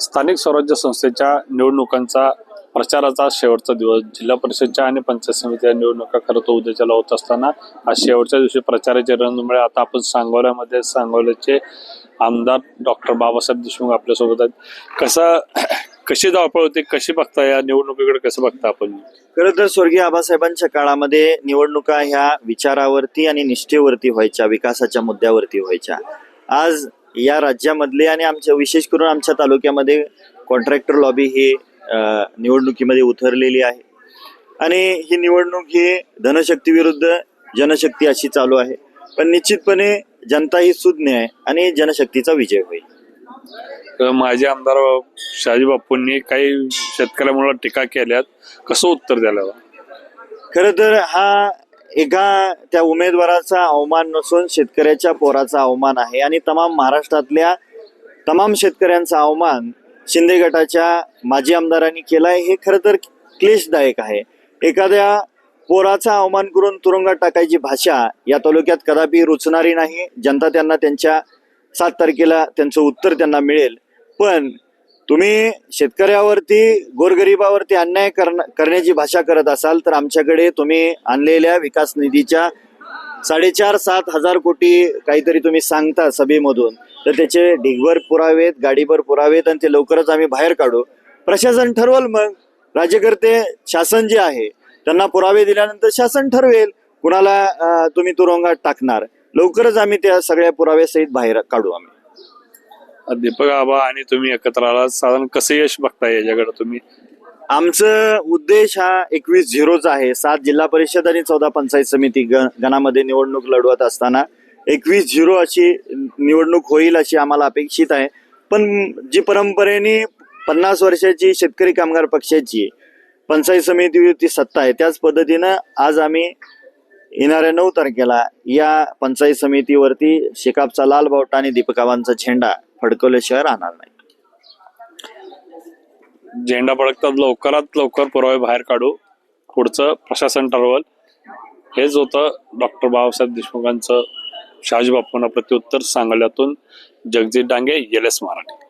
स्थानिक स्वराज्य संस्थेच्या निवडणुकांचा प्रचाराचा शेवटचा दिवस. जिल्हा परिषदच्या आणि पंचायत समितीच्या निवडणुका खरं तर उद्याच्याला होत असताना आज शेवटच्या दिवशी प्रचाराचे रणधुमळे आता आपण सांगोल्यामध्ये सांगोल्याचे आमदार डॉक्टर बाबासाहेब देशमुख आपल्यासोबत आहेत. कसा कशी धावपळ होती? कशी बघता या निवडणुकीकडे? कसं बघता आपण? खरं तर स्वर्गीय आबासाहेबांच्या काळामध्ये निवडणुका ह्या विचारावरती आणि निष्ठेवरती व्हायच्या विकासाच्या मुद्द्यावरती व्हायच्या. आज या राज्यामधले आणि आमच्या विशेष करून आमच्या तालुक्यामध्ये कॉन्ट्रॅक्टर लॉबी ही निवडणुकीमध्ये उतरलेली आहे. आणि ही निवडणूक ही धनशक्ती विरुद्ध जनशक्ती अशी चालू आहे. पण निश्चितपणे जनता ही सुज्ञ आहे आणि जनशक्तीचा विजय होईल. तर माजी आमदार शहाजी बापूंनी काही शेतकऱ्यांमुळे टीका केल्यात. कसं उत्तर द्यायला खर तर हा एका त्या उमेदवाराचा अवमान नसून शेतकऱ्याच्या पोराचा अवमान आहे. आणि तमाम महाराष्ट्रातल्या तमाम शेतकऱ्यांचा अवमान शिंदे गटाच्या माजी आमदारांनी केलाय हे खरं तर क्लेशदायक आहे. एखाद्या पोराचा अवमान करून तुरुंगात टाकायची भाषा या तालुक्यात कदापि रुचणारी नाही. जनता त्यांना त्यांच्या सात तारखेला त्यांचं उत्तर त्यांना मिळेल. पण तुम्ही शेतकऱ्यावरती गोरगरिबावरती अन्याय करण्याची भाषा करत असाल तर आमच्याकडे तुम्ही आणलेल्या विकास निधीच्या साडेचार सात हजार कोटी काहीतरी तुम्ही सांगता सभेमधून. तर त्याचे ढिगभर पुरावेत गाडीभर पुरावेत आणि ते लवकरच आम्ही बाहेर काढू. प्रशासन ठरवल मग. राज्यकर्ते शासन जे आहे त्यांना पुरावे दिल्यानंतर शासन ठरवेल कुणाला तुम्ही तुरुंगात टाकणार. लवकरच आम्ही त्या सगळ्या पुराव्यासहित बाहेर काढू आम्ही. दीपक आबा आणि तुम्ही एकत्र आलात. साधारण कसं यश बघताय याच्याकडे तुम्ही? आमचं उद्देश हा एकवीस झिरोचा आहे. सात जिल्हा परिषद आणि चौदा पंचायत समिती गणामध्ये निवडणूक लढवत असताना एकवीस झिरो अशी निवडणूक होईल अशी आम्हाला अपेक्षित आहे. पण जी परंपरेने पन्नास वर्षाची शेतकरी कामगार पक्षाची पंचायत ती सत्ता आहे. त्याच पद्धतीनं आज आम्ही येणाऱ्या नऊ तारखेला या पंचायत समितीवरती शेकापचा लाल बावटा आणि दीपकाबांचा झेंडा फडकवल्याशिवाय राहणार नाही. झेंडा फडकतात लवकरात लवकर पुरावे बाहेर काढू. पुढचं प्रशासन ठरवल. हेच होतं डॉक्टर बाबासाहेब देशमुखांचं शहाजी बापूंना प्रत्युत्तर सांगल्यातून जगजित डांगे एल एस मराठी.